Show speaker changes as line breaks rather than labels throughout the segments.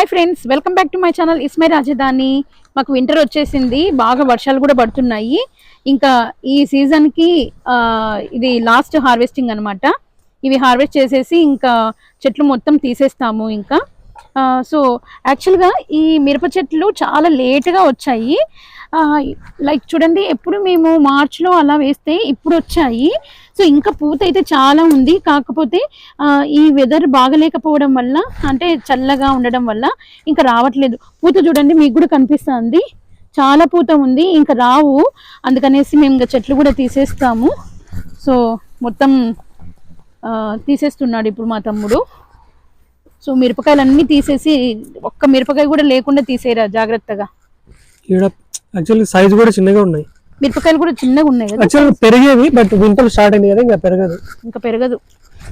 Hi friends welcome back to my channel ఇస్మై రాజధాని మాకు winter వచ్చేసింది. బాగా వర్షాలు కూడా పడుతున్నాయి. ఇంకా ఈ సీజన్కి ఇది లాస్ట్ హార్వెస్టింగ్ అనమాట ఇవి హార్వెస్ట్ చేసేసి ఇంకా చెట్లు మొత్తం తీసేస్తాము ఇంకా. సో యాక్చువల్గా ఈ మిరప చెట్లు చాలా లేటుగా వచ్చాయి. లైక్ చూడండి ఎప్పుడు మేము మార్చ్లో అలా వేస్తే ఇప్పుడు వచ్చాయి. సో ఇంకా పూత అయితే చాలా ఉంది. కాకపోతే ఈ వెదర్ బాగలేకపోవడం వల్ల అంటే చల్లగా ఉండడం వల్ల ఇంకా రావట్లేదు. పూత చూడండి మీకు కూడా కనిపిస్తుంది. చాలా పూత ఉంది ఇంకా రావు. అందుకనేసి మేము ఇంకా చెట్లు కూడా తీసేస్తాము. సో మొత్తం తీసేస్తున్నాడు ఇప్పుడు మా తమ్ముడు. సో మిరపకాయలు అన్నీ తీసేసి ఒక్క మిరపకాయ కూడా లేకుండా తీసేయరా జాగ్రత్తగా.
ఇక్కడ యాక్చువల్లీ సైజ్ కూడా చిన్నగా ఉన్నాయి.
మిరపకాయలు కూడా చిన్నగా ఉన్నాయి కదా?
యాక్చువల్ పెరిగేవి బట్ వింటర్ స్టార్ట్ అయింది కదా ఇంకా పెరగదు.
ఇంకా పెరగదు.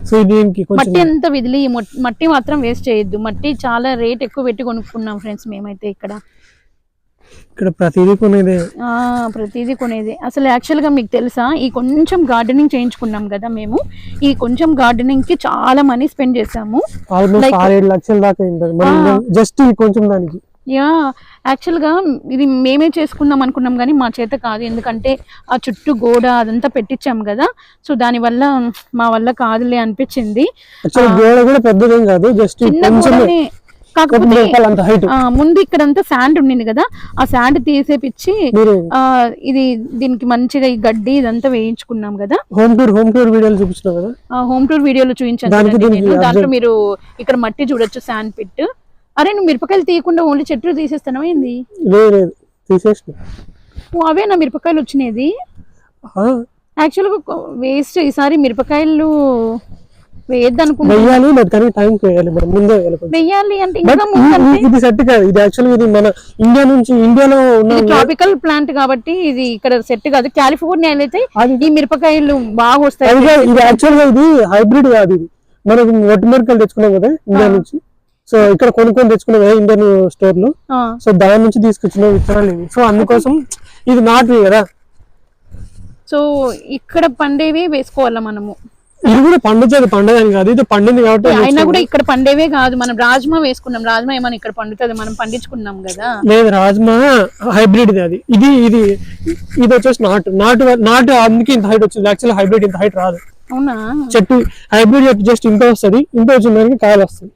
సో దీనికి
మట్టి అంత విదిలి మొట్- మట్టి మాత్రం వేస్ట్ చేయొద్దు. మట్టి చాలా రేట్ ఎక్కువ పెట్టి కొనుక్కున్నాం ఫ్రెండ్స్ మేమైతే ఇక్కడ.
ఇక్కడ ప్రతిదీ కొనేదే.
ఆ ప్రతిదీ కొనేది. అసలు యాక్చువల్గా మీకు తెలుసా? ఈ కొంచెం గార్డెనింగ్ చేయించుకున్నాం కదా మేము. ఈ కొంచెం గార్డెనింగ్కి చాలా మనీ స్పెండ్ చేసాము
లక్షల దాకా జస్ట్ ఈ కొంచెం దానికి.
యా యాక్చువల్గా ఇది మేమే చేసుకుందాం అనుకున్నాం కానీ మా చేత కాదు. ఎందుకంటే ఆ చుట్టూ గోడ అదంతా పెట్టించాం కదా. సో దాని వల్ల మా వల్ల కాదులే అనిపించింది.
యాక్చువల్ గోడ కూడా పెద్దదేం కాదు జస్ట్
చిన్న
కొంచెం
గోడనే కాకపోతే
అంత
ముందు శాండ్ ఉండింది కదా. ఆ శాండ్ తీసేపిచ్చి ఇది దీనికి మంచిగా ఈ గడ్డి ఇదంతా వేయించుకున్నాం కదా.
హోమ్ టూర్ హోమ్ టూర్ వీడియోలు చూపించినావు కదా?
హోమ్ టూర్ వీడియోలో చూపించాను. దాంట్లో మీరు ఇక్కడ మట్టి చూడొచ్చు శాండ్ పిట్ అరే నువ్వు మిరపకాయలు తీయకుండా ఓన్లీ చెట్లు తీసేస్తానవా ఏంది?
లేదు లేదు తీసేసిన.
ఓ, అవే నా మిరపకాయలు వచ్చినది
ఆ,
యాక్చువల్గా వేస్ట్ ఈసారి మిరపకాయలు వేయద్దనుకుంటా
వెయ్యాలి బట్ కానీ టైం వేయాలి మనం ముందే వేయాలి
అంటే ఇంకా
ఇది సెట్ కాదు ఇది యాక్చువల్గా ఇది మన ఇండియా నుంచి ఇండియాలో ఉన్న
ట్రాపికల్ ప్లాంట్ కాబట్టి ఇది ఇక్కడ సెట్ కాదు. కాలిఫోర్నియా అయితే ఈ మిరపకాయలు బాగా వస్తాయి.
ఇది యాక్చువల్గా ఇది హైబ్రిడ్ కాదు ఇది. మనకు వట్టి మిరపకాయలు తెచ్చుకున్నాం కదా ఇండియా నుంచి. సో ఇక్కడ కొనుక్కొని తెచ్చుకున్నాం కదా ఇండియన్
స్టోర్లో
సో దాని నుంచి తీసుకొచ్చిన విత్తనాలు ఇవి. సో అందుకోసం ఇది నాటు కదా.
సో ఇక్కడ పండేవి వేసుకోవాలా మనము?
ఇది కూడా పండుతుంది పండదని కాదు. ఇది పండింది కాబట్టి
అయినా కూడా ఇక్కడ పండేవే కాదు. మనం రాజ్మా వేసుకున్నాం. రాజ్మా ఏమైనా ఇక్కడ పండుతుంది? మనం పండించుకున్నాం కదా.
లేదు రాజ్మా హైబ్రిడ్ అది. ఇది ఇది ఇది వచ్చేసి నాటు. నాటు నాటు అందుకే ఇంత హైట్ వచ్చింది. యాక్చువల్ హైబ్రిడ్ ఇంత హైట్ రాదు.
అవునా?
చెట్టు హైబ్రిడ్ చెట్టు జస్ట్ ఇంత వస్తుంది. ఇంత వచ్చిన దానికి కాయలు వస్తుంది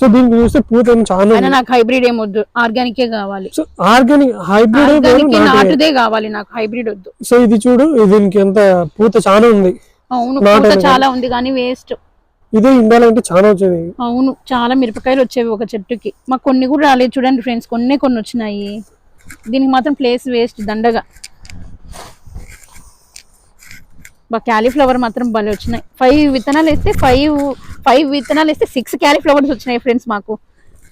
సో దీనికి చూస్తే పూత చాలా.
నాకు హైబ్రిడ్ ఏమొద్దు ఆర్గానికే కావాలి.
సో ఆర్గానిక్ హైబ్రిడ్
నాటుదే కావాలి నాకు హైబ్రిడ్ వద్దు.
సో ఇది చూడు దీనికి ఎంత పూత చాలా ఉంది.
అవును పూత. చాలా ఉంది కానీ వేస్ట్
ఇదే ఇండియాలో అంటే చాలా వచ్చేది
అవును చాలా మిరపకాయలు వచ్చేవి ఒక చెట్టుకి. మాకు కొన్ని కూడా రాలేదు చూడండి ఫ్రెండ్స్ కొన్ని కొన్ని వచ్చినాయి. దీనికి మాత్రం ప్లేస్ వేస్ట్ దండగా. బా క్యాలీఫ్లవర్ మాత్రం భలే వచ్చినాయి. ఫైవ్ విత్తనాలు వేస్తే ఫైవ్ ఫైవ్ విత్తనాలు వేస్తే సిక్స్ క్యాలీఫ్లవర్స్ వచ్చినాయి ఫ్రెండ్స్ మాకు.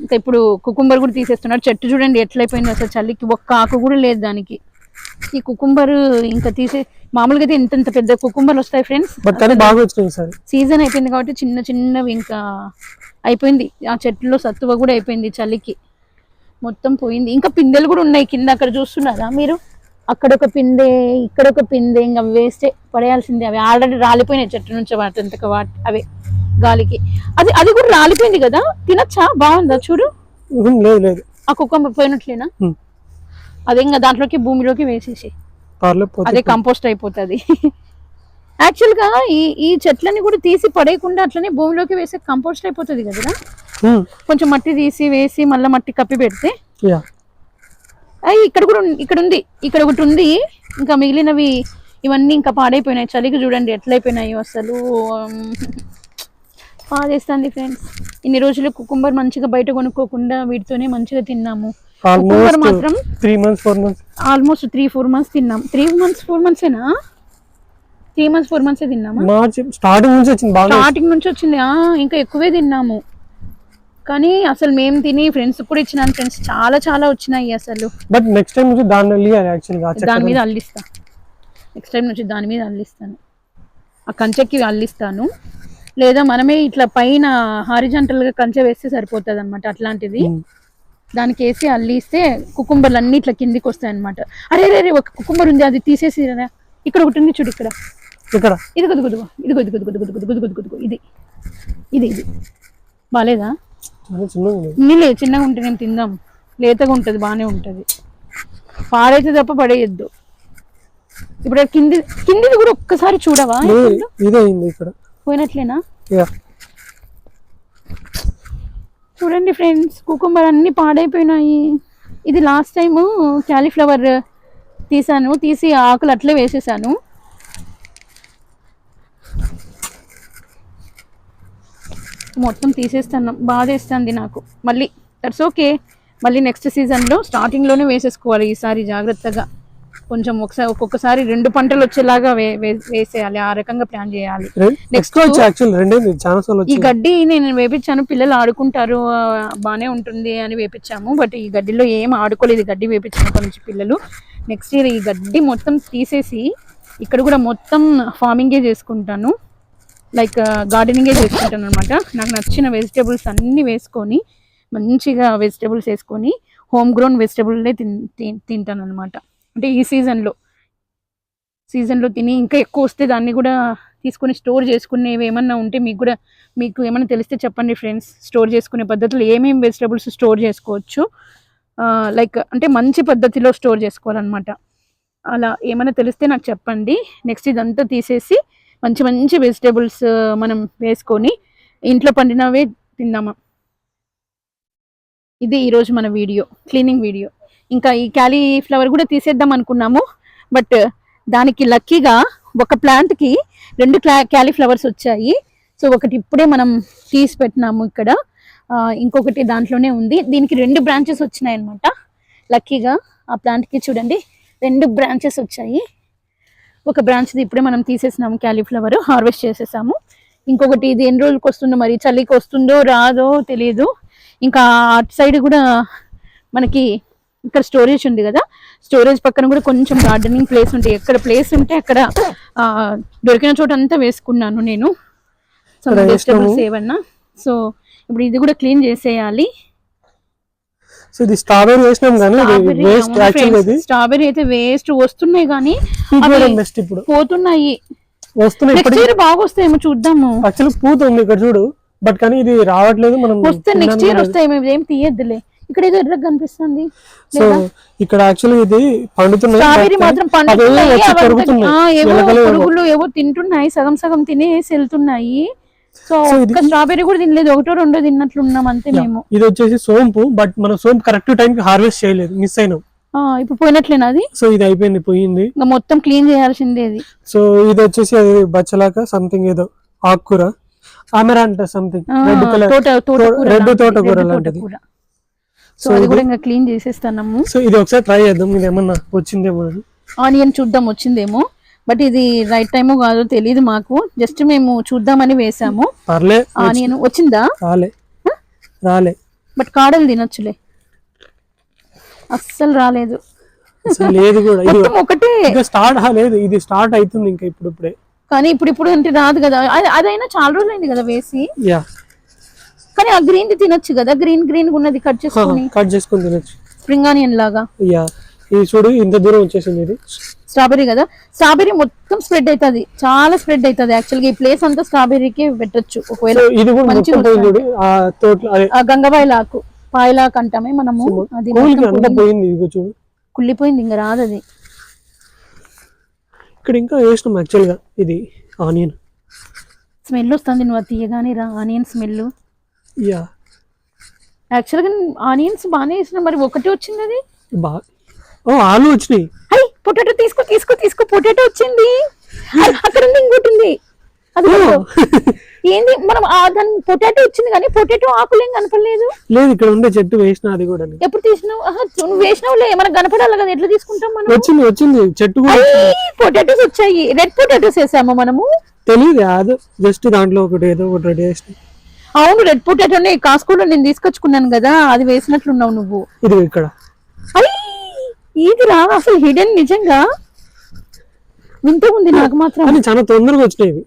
ఇంకా ఇప్పుడు కుకుంబర్ కూడా తీసేస్తున్నారు. చెట్టు చూడండి ఎట్లయిపోయింది అసలు చలికి ఒక్క ఆకు కూడా లేదు దానికి. ఈ కుకుంబర్ ఇంకా తీసే మామూలుగా అయితే ఇంత ఇంత పెద్ద కుకుంబర్లు వస్తాయి ఫ్రెండ్స్ సీజన్ అయిపోయింది కాబట్టి చిన్న చిన్నవి ఇంకా అయిపోయింది. ఆ చెట్టులో సత్తువ కూడా అయిపోయింది చలికి మొత్తం పోయింది. ఇంకా పిందెలు కూడా ఉన్నాయి కింద అక్కడ చూస్తున్నారా మీరు? అక్కడ ఒక పిందె ఇక్కడ ఒక పిందె ఇంకా వేస్తే పడేయాల్సిందే. అవి ఆల్రెడీ రాలిపోయినాయి చెట్టు నుంచి వాటి వాటి అవే. గాలికి. అది అది కూడా రాలిపోయింది కదా? తినచ్చా? బాగుందా? చూడు.
లేదు లేదు.
ఆ కుక్క పోయినట్లేనా. అదే ఇంకా దాంట్లోకి భూమిలోకి వేసేసి అదే కంపోస్ట్ అయిపోతుంది. యాక్చువల్గా ఈ ఈ చెట్లని కూడా తీసి పడేయకుండా అట్లనే భూమిలోకి వేసే కంపోస్ట్ అయిపోతుంది
ఉమ్,
కొంచెం మట్టి తీసి వేసి మళ్ళీ మట్టి కప్పి పెడితే? ఇక్కడ కూడా ఇక్కడ ఉంది. ఇక్కడ ఒకటి ఉంది. ఇంకా మిగిలినవి ఇవన్నీ ఇంకా పాడైపోయినాయి. చలికి చూడండి ఎట్లయిపోయినాయో అసలు. ఉమ్, బాధేస్తుంది ఫ్రెండ్స్. ఇన్ని రోజులు కుకుంబర్ మంచిగా బయట కొనుక్కోకుండా వీటితోనే మంచిగా తిన్నాము. కుకుంబర్ మాత్రం
three months four months
almost three four months తిన్నాం. త్రీ మంత్స్ ఫోర్ మంత్సేనా త్రీ మంత్స్ ఫోర్ మంత్సే తిన్నామా?
స్టార్టింగ్ నుంచి వచ్చింది బాగా
స్టార్టింగ్ నుంచి వచ్చింది. ఇంకా ఎక్కువే తిన్నాము. కానీ అసలు మేము తిని ఫ్రెండ్స్ కూడా ఇచ్చినాను ఫ్రెండ్స్. చాలా చాలా వచ్చినాయి అసలు.
బట్ నెక్స్ట్ టైం నుంచి యాక్చువల్గా
దాని మీద అల్లిస్తా. నెక్స్ట్ టైం నుంచి దాని మీద అల్లిస్తాను. ఆ కంచెకి అల్లిస్తాను. లేదా మనమే ఇట్లా పైన horizontal గా కంచె వేస్తే సరిపోతుంది అనమాట అట్లాంటిది దానికి వేసి అల్లిస్తే కుకుంబర్లు అన్ని ఇట్లా కిందికి వస్తాయి అనమాట అరే అరే ఒక కుకుంబర్ ఉంది అది తీసేసి రా. ఇక్కడ ఒకటి ఉంది చూడు ఇక్కడ
ఇక్కడ
ఇది కొద్దు కొద్దుగో ఇది కొద్దు కొద్దు కొద్దు కొద్దు ఇది ఇది ఇది బాలేదా
చాలా చిన్నగా ఉంది
నీళ్ళే చిన్నగా ఉంటే నేను తిందాం లేతగా ఉంటుంది బాగానే ఉంటుంది పాడైతే తప్ప పడేయద్దు ఇప్పుడు కింది కిందిది కూడా ఒక్కసారి చూడవా
ఇదే ఇక్కడ
పోయినట్లేనా? చూడండి ఫ్రెండ్స్ కుకుంబర్ అన్ని పాడైపోయినాయి. ఇది లాస్ట్ టైం క్యాలీఫ్లవర్ తీసాను తీసి ఆకులు అట్లే వేసేసాను. మొత్తం తీసేస్తాను బాధేస్తుంది నాకు. మళ్ళీ దట్స్ ఓకే మళ్ళీ నెక్స్ట్ సీజన్లో స్టార్టింగ్లోనే వేసేసుకోవాలి ఈసారి జాగ్రత్తగా. కొంచెం ఒకసారి ఒక్కొక్కసారి రెండు పంటలు వచ్చేలాగా వేసేయాలి. ఆ రకంగా ప్లాన్ చేయాలి.
నెక్స్ట్
ఈ గడ్డి నేను వేపించాను. పిల్లలు ఆడుకుంటారు బానే ఉంటుంది అని వేపించాము. బట్ ఈ గడ్డిలో ఏం ఆడుకోలేదు. ఈ గడ్డి వేపించినప్పటి నుంచి పిల్లలు. నెక్స్ట్ ఇయర్ ఈ గడ్డి మొత్తం తీసేసి ఇక్కడ కూడా మొత్తం ఫార్మింగే చేసుకుంటాను. లైక్ గార్డెనింగే చేసుకుంటాను అనమాట నాకు నచ్చిన వెజిటేబుల్స్ అన్నీ వేసుకొని మంచిగా వెజిటేబుల్స్ వేసుకొని హోమ్ గ్రోన్ వెజిటేబుల్లే తిన్- తింటాను అనమాట అంటే ఈ సీజన్లో. సీజన్లో తిని ఇంకా ఎక్కువ వస్తే దాన్ని కూడా తీసుకొని స్టోర్ చేసుకునేవి ఏమన్నా ఉంటే మీకు కూడా మీకు ఏమైనా తెలిస్తే చెప్పండి ఫ్రెండ్స్. స్టోర్ చేసుకునే పద్ధతులు ఏమేమి వెజిటబుల్స్ స్టోర్ చేసుకోవచ్చు. లైక్ అంటే మంచి పద్ధతిలో స్టోర్ చేసుకోవాలన్నమాట. అలా ఏమైనా తెలిస్తే నాకు చెప్పండి. నెక్స్ట్ ఇదంతా తీసేసి మంచి మంచి వెజిటేబుల్స్ మనం వేసుకొని ఇంట్లో పండినవే తిందామా. ఇది ఈరోజు మన వీడియో క్లీనింగ్ వీడియో. ఇంకా ఈ క్యాలీఫ్లవర్ కూడా తీసేద్దాం అనుకున్నాము. బట్ దానికి లక్కీగా ఒక ప్లాంట్కి రెండు క్లా క్యాలీఫ్లవర్స్ వచ్చాయి. సో ఒకటి ఇప్పుడే మనం తీసి పెట్టినాము ఇక్కడ. ఇంకొకటి దాంట్లోనే ఉంది. దీనికి రెండు బ్రాంచెస్ వచ్చినాయి అనమాట లక్కీగా ఆ ప్లాంట్కి చూడండి. రెండు బ్రాంచెస్ వచ్చాయి. ఒక బ్రాంచ్ది ఇప్పుడే మనం తీసేసినాము క్యాలీఫ్లవర్ హార్వెస్ట్ చేసేసాము. ఇంకొకటి ఇది ఎన్ని రోజులకి వస్తుందో మరి చలికి వస్తుందో రాదో తెలియదు ఇంకా అటు సైడ్ కూడా మనకి ఇక్కడ స్టోరేజ్ ఉంది కదా. స్టోరేజ్ పక్కన కూడా కొంచెం గార్డెనింగ్ ప్లేస్ ఉంటాయి ఎక్కడ ప్లేస్ ఉంటే అక్కడ దొరికిన చోట అంతా వేసుకున్నాను నేను. So vegetables. ఏవన్నా. సో ఇప్పుడు ఇది కూడా క్లీన్ చేసేయాలి.
సో ఇది స్ట్రాబెరీ వేసినాం కానీ వేస్ట్ యాక్చువల్ ఇది.
స్ట్రాబెరీ అయితే వేస్ట్ వస్తున్నాయి కానీ
బెస్ట్ ఇప్పుడు.
పోతున్నాయి.
వస్తున్నాయి
ఇయర్ బాగా వస్తాయేమో చూద్దాము.
యాక్చువల్ పూత ఉంది ఇక్కడ చూడు. బట్ కానీ ఇది రావట్లేదు మనం
వస్తే నెక్స్ట్ ఇయర్ వస్తాయి మేము ఏం తీయద్దులే. ఇక్కడ ఏదో ఎర్రగా కనిపిస్తుంది.
సో ఇక్కడ యాక్చువల్లీ ఇది పండుతున్నాయి.
మాత్రం పండుతున్నాయి. ఏవో తింటున్నాయి. సగం సగం తినేసి వెళ్తున్నాయి. సో ఒక్క స్ట్రాబెరీ కూడా తినలేదు. ఒకటో రెండో తిన్నట్లున్నాం అంతే మేము.
ఇది వచ్చేసి సోంపు బట్ మనం సోంపు కరెక్ట్ టైం కి హార్వెస్ట్ చేయలేదు. మిస్ అయినాం.
ఇప్పుడు పోయినట్లేనా అది?
సో ఇది అయిపోయింది పోయింది.
మొత్తం క్లీన్ చేయాల్సిందే అది.
సో ఇది వచ్చేసి అది బచ్చలాక సంథింగ్ ఏదో ఆకుకూర. అమెరాంట సంథింగ్
ఆ,
రెడ్ కలర్ రెడ్ తోటకూర లాంటిది.
సో అది కూడా ఇంకా క్లీన్ చేసేస్తాము
సో ఇది ఒకసారి ట్రై చేద్దాం. ఇది ఏమన్నా వచ్చిందేమో
ఆనియన్ చూద్దాం వచ్చిందేమో. బట్ ఇది రైట్ టైమో కాదో తెలియదు మాకు. జస్ట్ మేము చూద్దామని వేసాము.
పర్లే
ఆనియన్ వచ్చిందా?
రాలే. రాలే.
బట్ కాడలు తినొచ్చులే. అస్సలు రాలేదు.
లేదు కూడా.
ఒకటే.
స్టార్ట్ లేదు ఇది స్టార్ట్ అవుతుంది ఇంకా ఇప్పుడు ఇప్పుడే
కానీ ఇప్పుడు ఇప్పుడు అంటే రాదు కదా. అది- అదైనా చాలా రోజులు అయింది కదా వేసి.
యా
కానీ ఆ గ్రీన్ తినొచ్చు కదా. గ్రీన్ గ్రీన్ ఉన్నది కట్ చేసుకొని
కట్ చేసుకొని తినచ్చు.
స్ప్రింగ్ ఆనియన్ లాగా.
యా ఇది చూడు ఇంత దూరం వచ్చేసింది ఇది.
స్ట్రాబెరీ కదా. స్ట్రాబెరీ మొత్తం స్ప్రెడ్ అవుతుంది చాలా స్ప్రెడ్ అవుతుంది యాక్చువల్గా ఈ ప్లేస్ అంతా స్ట్రాబెర్రీకి పెట్టొచ్చు. ఒకవేళ
ఇది కూడా
మంచిగా
మొత్తం పోయింది చూడు. ఆ తోటలో అదే
ఆ గంగబాయిలాకు పాయలాకు అంటామే మనము అది
పోయింది. చూడు.
కుళ్ళిపోయింది ఇంకా రాదు అది.
ఇక్కడ ఇంకా వేసినాం యాక్చువల్గా ఇది ఆనియన్
స్మెల్ వస్తుంది నువ్వు తీయగానే రా. ఆనియన్ స్మెల్
యా
యాక్చువల్గా ఆనియన్స్ బాగానే వేసిన మరి ఒకటి వచ్చింది అది?
బా ఓ ఆలు వచ్చినాయి.
అయ్యి పొటాటో తీసుకో తీసుకో తీసుకో. పొటాటో వచ్చింది. అక్కడ ఉంది ఇంకోటి ఉంది. అది ఏంది? మనం ఆ దాని పొటాటో వచ్చింది కానీ పొటాటో ఆకులు కనపడలేదు?
లేదు ఇక్కడ ఉండే చెట్టు వేసిన అది కూడా
ఎప్పుడు తీసినావు? నువ్వు వేసినావులే. మనకు కనపడాలి కదా. ఎట్లా తీసుకుంటాం మనం
వచ్చింది వచ్చింది. చెట్టు కూడా
పొటాటోస్ వచ్చాయి. రెడ్ పొటాటోస్ వేసాము మనము?
తెలియదు అది. జస్ట్ దాంట్లో ఒకటి ఏదో ఒకటి చేసిన.
అవును రెడ్ పొటాటోనే కాస్కోలో నేను తీసుకొచ్చుకున్నాను కదా అది వేసినట్లున్నావు నువ్వు.
ఇది ఇక్కడ.
అయ్యి ఇది రా అసలు హిడెన్ నిజంగా? వింత ఉంది నాకు మాత్రం.
చాలా తొందరగా వచ్చినాయి ఇవి.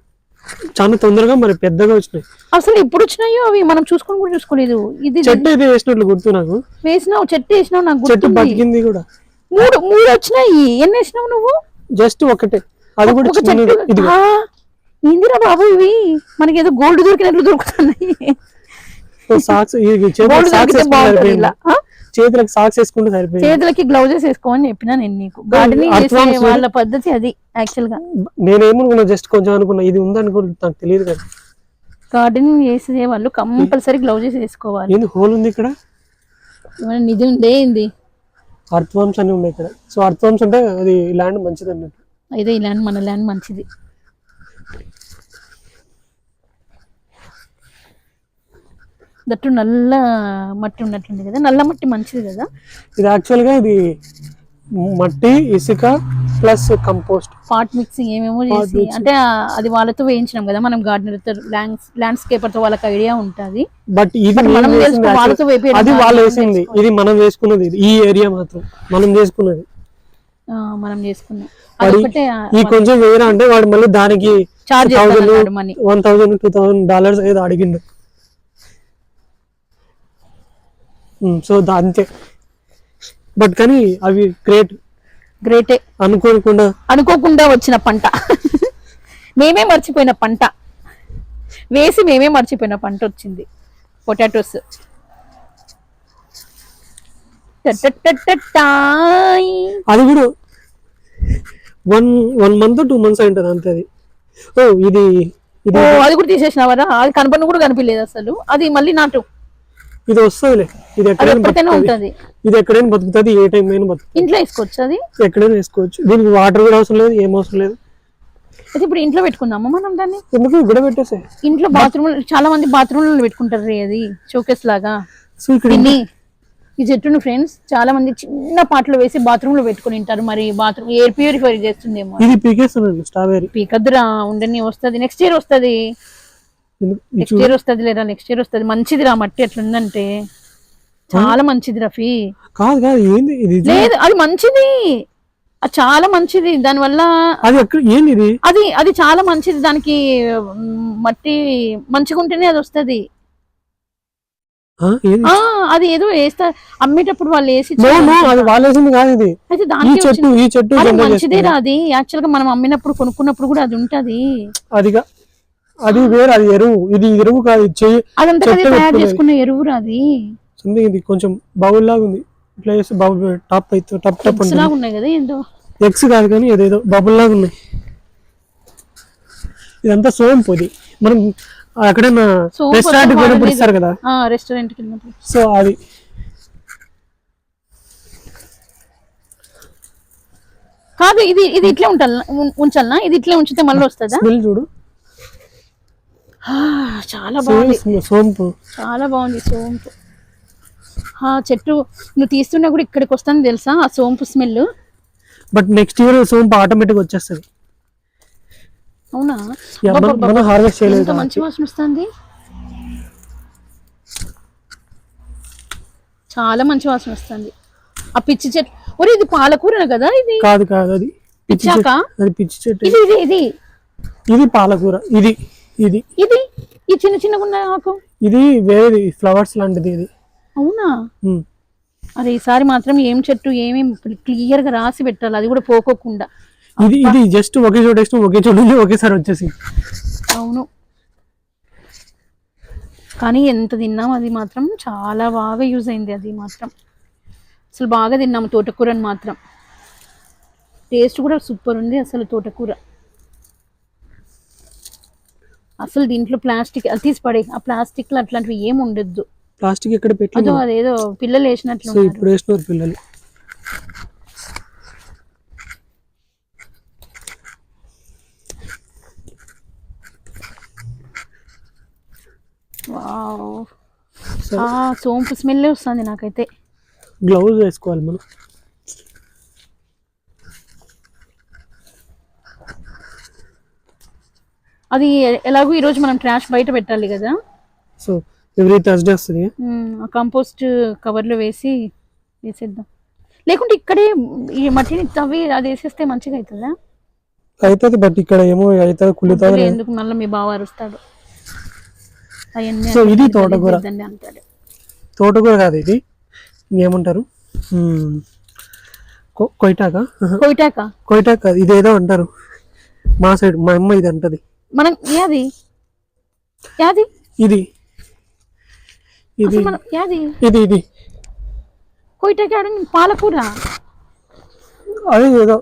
చాలా తొందరగా మరి పెద్దగా వచ్చినాయి.
అసలు ఎప్పుడు వచ్చినాయో అవి మనం చూసుకొని కూడా చూసుకోలేదు. ఇది
చెట్టు అయితే వేసినట్లు గుర్తు నాకు?
వేసినావు చెట్టు వేసినావు నాకు
చెట్టు బతికింది కూడా.
మూడు మూడు వచ్చినాయి. ఎన్ని వేసినావు నువ్వు?
జస్ట్ ఒకటే. అది కూడా ఇది
ఆ, ఏందిరా బాబు ఇవి మనకి ఏదో గోల్డ్ దొరికినట్లు దొరుకుతున్నాయి.
సాక్స్ చేతులకు సాక్స్ వేసుకుంటే సరిపోయింది? చేతులకు
గ్లౌజెస్ వేసుకోమని చెప్పినా నేను నీకు. గార్డెనింగ్ చేసే వాళ్ళ పద్ధతి అది యాక్చువల్గా.
నేనేమనుకున్నా జస్ట్ కొంచెం అనుకున్నా. ఇది ఉందనుకో నాకు తెలియదు కదా.
గార్డెనింగ్ చేసే వాళ్ళు కంపల్సరీ గ్లౌజెస్ వేసుకోవాలి.
ఏంది హోల్ ఉంది ఇక్కడ?
నిధి ఉందే ఏంది?
అర్థవంశ అని ఉన్నాయి ఇక్కడ. సో అర్థవంశ అంటే అది ల్యాండ్ మంచిది అన్నట్టు.
అయితే ఈ ల్యాండ్ మన ల్యాండ్ మంచిది. దట్టు నల్ల మట్టి ఉన్నట్లుంది కదా. నల్ల మట్టి మంచిది కదా?
ఇది యాక్చువల్గా ఇది మట్టి ఇసుక ప్లస్ కంపోస్ట్.
పాట్ మిక్సింగ్ ఏమేమో చేసి అంటే అది వాళ్ళతో వేయించినాం కదా. మనం గార్డెనర్ ల్యాండ్స్ ల్యాండ్స్కేపర్తో వాళ్ళకి ఐడియా ఉంటుంది.
బట్ ఇది
మనం వాళ్ళతో
అది వాళ్ళు వేసింది. ఇది మనం వేసుకున్నది. ఇది. ఈ ఏరియా మాత్రం మనం చేసుకున్నది
మనం చేసుకున్నాం. అదొకటే
ఈ కొంచెం వేరే అంటే వాడు మళ్ళీ దానికి
charge money
one thousand two thousand dollars ఏదో అడిగిండు. సో అంతే. బట్ కానీ అవి గ్రేట్
గ్రేటే
అనుకోకుండా.
అనుకోకుండా వచ్చిన పంట. మేమే మర్చిపోయిన పంట. వేసి మేమే మర్చిపోయిన పంట వచ్చింది. పొటాటోస్
అది కూడా one one month two months ఉంటుంది అంతే అది. ఓ ఇది ఇది
ఓ అది కూడా తీసేసినావరా అది కనపడిన కూడా కనిపించలేదు అసలు. అది మళ్ళీ నాటు.
ఇది వస్తుందిలే. ఇది ఎక్కడైనా
ఉంటది.
ఇది ఎక్కడైనా బతుకుతుంది ఏ టైం అయినా బతుకుతుంది.
ఇంట్లో వేసుకోవచ్చు అది?
ఎక్కడైనా వేసుకోవచ్చు. దీనికి వాటర్ కూడా అవసరం లేదు ఏం అవసరం లేదు.
అయితే ఇప్పుడు ఇంట్లో పెట్టుకుందామా మనం దాన్ని?
ఎందుకు? ఇక్కడ పెట్టేసే.
ఇంట్లో బాత్రూమ్ చాలా మంది బాత్రూమ్లో పెట్టుకుంటారు రే అది. షోకేస్ లాగా.
సో ఇక్కడ
ఈ చెట్టును ఫ్రెండ్స్ చాలా మంది చిన్న పాటలు వేసి బాత్రూమ్లో పెట్టుకుని ఉంటారు. మరి బాత్రూమ్ ఎయిర్ ప్యూరిఫై చేస్తుందేమో
ఇది పీకేస్తున్నాను స్ట్రాబెర్రీ
పీకద్దురా ఉండని వస్తది. నెక్స్ట్ ఇయర్ వస్తది. నెక్స్ట్ ఇయర్ వస్తది లేదా నెక్స్ట్ ఇయర్ వస్తది. మంచిది రా మట్టి ఎట్లుందంటే. చాలా మంచిది రఫీ
కాదు కాదు ఏంది? ఇది?
లేదు అది మంచిది. అది చాలా మంచిది. దానివల్ల
అది ఏంది
అది అది చాలా మంచిది. దానికి మట్టి మంచిగా ఉంటేనే అది వస్తది. అది ఏదో వేస్తా అమ్మేటప్పుడు వాళ్ళు వేసి
వాళ్ళేసింది కాదు ఇది.
అయితే
ఈ
దానికి
చెట్టు ఈ చెట్టు
మంచిదే అది యాక్చువల్గా మనం అమ్మినప్పుడు కొనుక్కున్నప్పుడు కూడా అది ఉంటది.
అదిగా. అది వేరు అది ఎరువు. ఇది ఎరువు కాదు చెయ్యి.
అదంతా తయారు. చేసుకున్న ఎరువు రా అది
సంథింగ్ ఇది కొంచెం బౌల్ లాగా ఉంది. ఇట్లా చేస్తే బౌల్ టాప్ అయితే టప్ టప్
లాగా ఉన్నాయి కదా ఏందో?
ఎగ్స్ కాదు కానీ ఏదేదో బబుల్ లాగా ఉన్నాయి ఇదంతా సోంపు ఇది. మనం ఎక్కడైనా
సోంపు
రెస్టారెంట్
వాడలేదు.
ఇస్తారు కదా?
రెస్టారెంట్ వెళ్ళినప్పుడు.
సో అది.
కాదు ఇది ఇది ఇట్లే ఉంచాలనా ఉం- ఉంచాలనా? ఇది ఇట్లే ఉంచితే మళ్ళీ వస్తుందా?
స్మెల్ చూడు.
చాలా బాగుంది.
సోంపు.
చాలా బాగుంది సోంపు. ఆ చెట్టు నువ్వు తీస్తున్నా కూడా ఇక్కడికి వస్తాను తెలుసా ఆ సోంపు స్మెల్
బట్ నెక్స్ట్ ఇయర్ సోంపు ఆటోమేటిక్ వచ్చేస్తుంది.
అవునా?
మనం- హార్వెస్ట్ చేయలేదు
మంచి వాసన వస్తుంది? చాలా మంచి వాసన వస్తుంది. ఆ పిచ్చి చెట్టు ఒరే ఇది పాలకూర కదా ఇది?
కాదు కాదు అది పిచ్చి
పిచ్చాక?
చెట్టు అది పిచ్చి చెట్టు
ఇది ఇది ఇది.
ఇది పాలకూర. ఇది ఇది.
ఇది? ఈ చిన్న చిన్నగా ఉన్న ఆకు
ఇది వేరేది ఫ్లవర్స్ లాంటిది ఇది.
అవునా. అరే ఈసారి మాత్రం ఏం చెట్టు ఏమేమి క్లియర్గా రాసి పెట్టాలి. అది కూడా పోకోకుండా.
ఇది ఇది జస్ట్ ఒకే చోట వేసిన ఒకే చోట ఉంది ఒకేసారి వచ్చేసింది
అవును. కానీ ఎంత తిన్నాం అది మాత్రం చాలా బాగా యూజ్ అయింది అది మాత్రం. అసలు బాగా తిన్నాము తోటకూరని మాత్రం. టేస్ట్ కూడా సూపర్ ఉంది అసలు తోటకూర. అసలు దీంట్లో ప్లాస్టిక్ అది తీసి పడే ఆ ప్లాస్టిక్లో అట్లాంటివి ఏం ఉండొద్దు.
ప్లాస్టిక్ ఎక్కడ పెట్టి
అదో అదేదో పిల్లలు వేసినట్లు
ఇప్పుడు వేసినారు పిల్లలు.
సోంపు స్మెల్ వస్తుంది నాకైతే.
గ్లౌజ్ వేసుకోవాలి మనం.
అది ఎలాగో ఈరోజు మనం ట్రాష్ బయట పెట్టాలి కదా.
సో ఎవ్రీ థర్స్డే వస్తుంది.
కంపోస్ట్ కవర్లో వేసి వేసేద్దాం. లేకుంటే ఇక్కడే ఈ మట్టిని తవ్వి అది వేసేస్తే మంచిగా అవుతుందా?
అవుతుంది బట్ ఇక్కడ ఏమో అవుతుంది కుళ్ళుతుంది.
ఎందుకు మళ్ళీ మీ బావ అరుస్తాడు. అవన్నీ
సో ఇది తోటకూర.
అంటాడు.
తోటకూర కాదు ఇది. ఏమంటారు కొయిటాక.
కొయిటాక
కొయిటాక ఇదేదో అంటారు. మా సైడ్ మా అమ్మ ఇది అంటది.
మనం యాది?
ఇది. ఇది. ఇది ఇది.
కొయిటాకి పాలకూర?
అది ఏదో.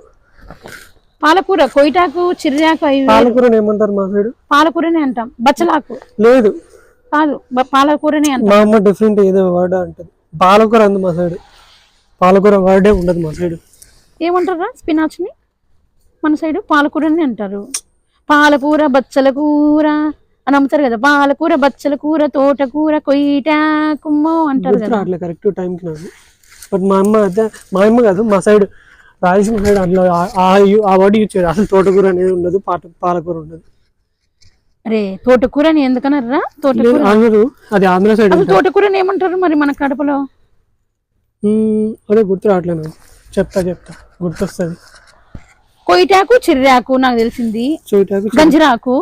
పాలకూర కొయిటాకు చిర్రాకు అవి
పాలకూరని ఏమంటారు మా సైడ్?
పాలకూరనే అంటాం. బచ్చలాకు.
లేదు.
కాదు పాలకూరనే అంటాం
మా అమ్మ డిఫరెంట్ ఏదో వర్డ్ అంటది. పాలకూర అంది మా సైడ్ పాలకూర వర్డే ఉండదు మా సైడ్
ఏమంటారా స్పినాచ్ని? మన సైడ్ పాలకూరని అంటారు. పాలకూర బచ్చల కూర అని అమ్ముతారు కదా పాలకూర బచ్చల కూర తోటకూర కొయ్యటాకుమ్మో అంటారు
గుర్తు
కదా.
రావట్లే కరెక్ట్ టైంకి నాకు. బట్ మా అమ్మ అయితే మా అమ్మ కాదు మా సైడ్ రాయలసీమ సైడ్ యు- ఆ వర్డ్ యూజ్ చేయరు. అసలు తోటకూర అనేది ఉండదు పాట పాలకూర ఉండదు.
అరే తోటకూరని ఎందుకన్నారా తోటకూర.
అది ఆంధ్ర సైడ్
అసలు తోటకూరని ఏమంటారు మరి మన కడపలో?
అదే గుర్తు రావట్లే నాకు చెప్తా చెప్తా. గుర్తొస్తుంది.
కొయ్యటాకు చిర్రాకు నాకు తెలిసింది. గంజరాకు.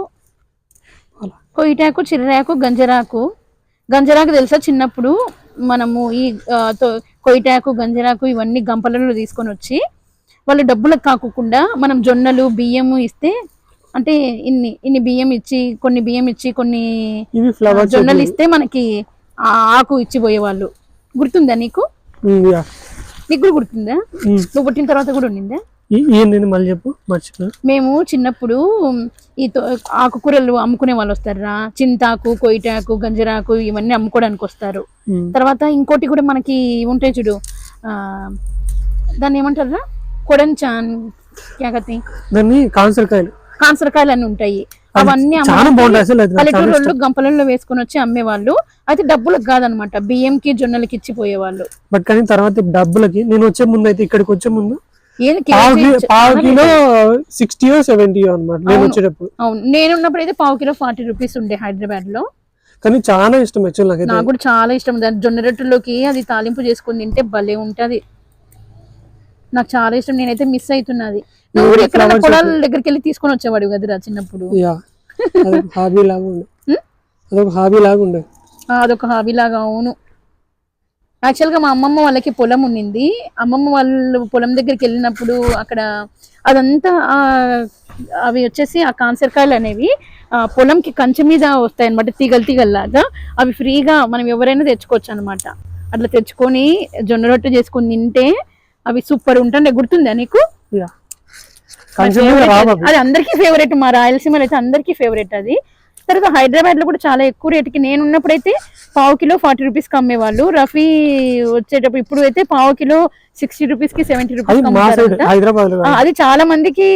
అలా.
కొయ్యటాకు చిర్రాకు గంజరాకు. గంజరాకు తెలుసా చిన్నప్పుడు మనము ఈ కొయ్యటాకు గంజరాకు ఇవన్నీ గంపలలో తీసుకొని వచ్చి వాళ్ళు డబ్బులకు కాకుండా మనం జొన్నలు బియ్యము ఇస్తే అంటే ఇన్ని ఇన్ని బియ్యం ఇచ్చి కొన్ని బియ్యం ఇచ్చి కొన్ని జొన్నలు ఇస్తే మనకి ఆ ఆకు ఇచ్చి పోయేవాళ్ళు గుర్తుందా నీకు? నీకు కూడా గుర్తుందా? నువ్వు పుట్టిన తర్వాత కూడా ఉండిందా?
మళ్ళీ చెప్పు? మర్చిపోయి.
మేము చిన్నప్పుడు ఈ తో- ఆకుకూరలు అమ్ముకునే వాళ్ళు వస్తారా? చింతాకు కొయిటాకు గంజరాకు ఇవన్నీ అమ్ముకోవడానికి వస్తారు. తర్వాత ఇంకోటి కూడా మనకి ఉంటాయి చూడు. ఆ, దాన్ని ఏమంటారా? కొడంచాన్ క్యాగతి
దాన్ని కాన్సరకాయలు.
కాన్సరకాయలు అన్ని ఉంటాయి. అవన్నీ పల్లెటూరులో గంపలలో వేసుకొని వచ్చి అమ్మేవాళ్ళు. అయితే డబ్బులకు కాదనమాట. బియ్యంకి జొన్నలకి ఇచ్చిపోయేవాళ్ళు.
బట్ కానీ తర్వాత డబ్బులకి నేను వచ్చే ముందు అయితే ఇక్కడికి వచ్చే ముందు పావు కి- కిలో సిక్స్టీ సెవెంటీ అనమాట నేను
అవును.
వచ్చేటప్పుడు.
అవును. నేనున్నప్పుడు అయితే పావు కిలో ఫార్టీ రూపీస్ ఉండే హైదరాబాద్లో
కానీ చాలా ఇష్టం యాక్చువల్
నాకు కూడా చాలా ఇష్టం. జొన్న రొట్టెలోకి అది తాలింపు చేసుకుని తింటే భలే ఉంటది. నాకు చాలా ఇష్టం. నేనైతే మిస్ అవుతున్నది. పొలాల దగ్గరికి వెళ్ళి తీసుకొని వచ్చేవాడు కదరా చిన్నప్పుడు.
అదొక హాబీ లాగా ఉండే.
హ్మ్?
అదొక హాబీ లాగా ఉండే.
ఆ, అదొక హాబీ లాగా అవును. యాక్చువల్గా మా అమ్మమ్మ వాళ్ళకి పొలం ఉండింది అమ్మమ్మ వాళ్ళు పొలం దగ్గరికి వెళ్ళినప్పుడు అక్కడ అదంతా అవి వచ్చేసి ఆ కాన్సరకాయలు అనేవి ఆ, పొలంకి కంచె మీద వస్తాయి అనమాట తీగలు తీగల్లాగా. అవి ఫ్రీగా మనం ఎవరైనా తెచ్చుకోవచ్చు అనమాట అట్లా తెచ్చుకొని జొన్న రొట్టె చేసుకొని తింటే అవి సూపర్ ఉంటుండే గుర్తుందా నీకు? అది. అది అందరికీ ఫేవరెట్ మా రాయలసీమలో అయితే అందరికీ ఫేవరెట్ అది. తర్వాత హైదరాబాద్లో కూడా చాలా ఎక్కువ రేటుకి నేను ఉన్నప్పుడైతే పావు కిలో ఫార్టీ రూపీస్కి అమ్మేవాళ్ళు. రఫీ వచ్చేటప్పుడు ఇప్పుడు అయితే పావు కిలో సిక్స్టీ రూపీస్కి సెవెంటీ రూపీస్ అది చాలా మందికి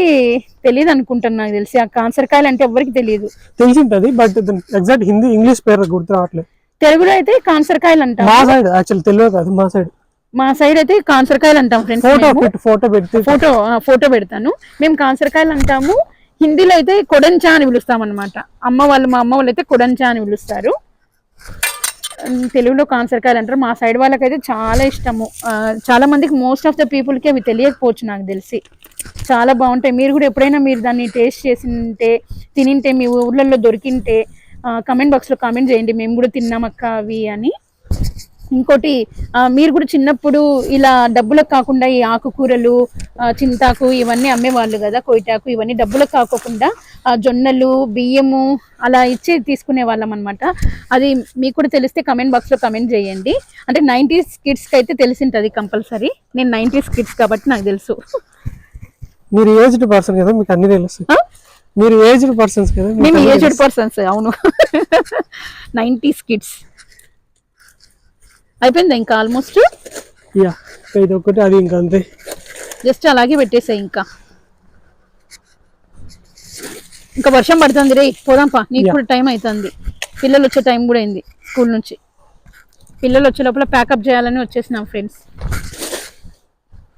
తెలియదు అనుకుంటాను నాకు తెలిసి. ఆ కాన్సరకాయలు అంటే ఎవరికి తెలియదు.
తెలిసింటది బట్ ఎగ్జాక్ట్ హిందీ ఇంగ్లీష్ పేరు గుర్తు రావట్లేదు.
తెలుగులో అయితే కాన్సరకాయలు అంటాం
మా సైడ్ యాక్చువల్ తెలియదు కాదు మా సైడ్.
మా సైడ్ అయితే కాన్సరకాయలు అంటాం ఫ్రెండ్స్
ఫోటో ఫోటో పెడితే
ఫోటో ఫోటో పెడతాను. మేము కాన్సరకాయలు అంటాము. హిందీలో అయితే కొడంచా అని పిలుస్తాం అనమాట అమ్మ వాళ్ళు మా అమ్మ వాళ్ళు అయితే కొడంచా అని పిలుస్తారు. తెలుగులో కాన్సరకాయలు అంటారు. మా సైడ్ వాళ్ళకైతే చాలా ఇష్టము. చాలా మందికి మోస్ట్ ఆఫ్ ద పీపుల్కి అవి తెలియకపోవచ్చు నాకు తెలిసి. చాలా బాగుంటాయి. మీరు కూడా ఎప్పుడైనా మీరు దాన్ని టేస్ట్ చేసింటే తినింటే మీ ఊర్లలో దొరికింటే కమెంట్ బాక్స్లో కామెంట్ చేయండి. మేము కూడా తిన్నాం అక్క అవి అని. ఇంకోటి మీరు కూడా చిన్నప్పుడు ఇలా డబ్బులకు కాకుండా ఈ ఆకుకూరలు చింతాకు ఇవన్నీ అమ్మేవాళ్ళు కదా కొయిటాకు ఇవన్నీ డబ్బులకు కాకోకుండా జొన్నలు బియ్యము అలా ఇచ్చి తీసుకునే వాళ్ళం అనమాట అది మీకు కూడా తెలిస్తే కమెంట్ బాక్స్లో కమెంట్ చేయండి. అంటే నైంటీస్ కిడ్స్కి అయితే తెలిసింటది కంపల్సరీ. నేను నైంటీస్ కిడ్స్ కాబట్టి నాకు తెలుసు.
మీరు ఏజ్డ్ పర్సన్ కదా మీకు అన్ని తెలుసు? మీరు ఏజ్డ్ పర్సన్స్ కదా
మేము ఏజ్డ్. పర్సన్స్ అవును. Nineties kids. అయిపోయిందా ఇంకా ఆల్మోస్ట్
యా ఇది ఒకటి అది ఇంకా అంతే.
జస్ట్ అలాగే పెట్టేసాయి ఇంకా. ఇంకా వర్షం పడుతుంది రే పోదాంపా నీకు. కూడా టైం అవుతుంది పిల్లలు వచ్చే టైం కూడా అయింది స్కూల్ నుంచి. పిల్లలు వచ్చే లోపల ప్యాకప్ చేయాలని వచ్చేసినాం ఫ్రెండ్స్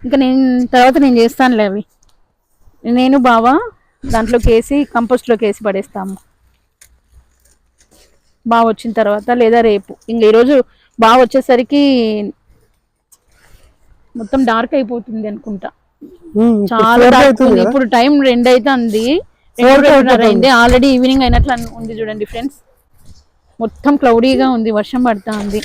ఇంకా నేను తర్వాత నేను చేస్తానులే అవి. నేను బావా దాంట్లోకి వేసి కంపోస్ట్లోకి వేసి పడేస్తాము. బాగా వచ్చిన తర్వాత లేదా రేపు. ఇంక ఈరోజు బాగా వచ్చేసరికి మొత్తం డార్క్ అయిపోతుంది అనుకుంటా. చాలా? ఇప్పుడు టైం రెండు అయితే
అవుతుంది.
అయింది. ఆల్రెడీ ఈవినింగ్ అయినట్లు ఉంది చూడండి ఫ్రెండ్స్ మొత్తం క్లౌడీగా ఉంది. వర్షం పడతా ఉంది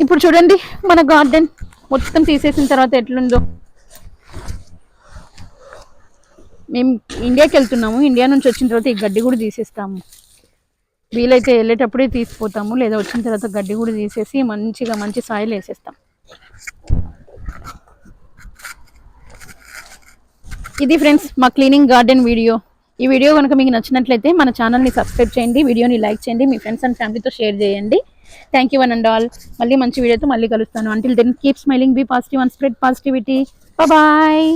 ఇప్పుడు చూడండి మన గార్డెన్ మొత్తం తీసేసిన తర్వాత ఎట్లుందో. మేము ఇండియాకి వెళ్తున్నాము. ఇండియా నుంచి వచ్చిన తర్వాత ఈ గడ్డి కూడా తీసేస్తాము. వీలైతే వెళ్ళేటప్పుడే తీసిపోతాము లేదా వచ్చిన తర్వాత గడ్డి కూడా తీసేసి మంచిగా మంచి సాయిల్ వేసేస్తాం. ఇది ఫ్రెండ్స్ మా క్లీనింగ్ గార్డెన్ వీడియో. ఈ వీడియో కనుక మీకు నచ్చినట్లయితే మన ఛానల్ని సబ్స్క్రైబ్ చేయండి వీడియోని లైక్ చేయండి మీ ఫ్రెండ్స్ అండ్ ఫ్యామిలీతో షేర్ చేయండి. Thank you one and all మళ్ళీ మంచి వీడియోతో మళ్ళీ కలుస్తాను. Until then keep smiling be positive and spread positivity bye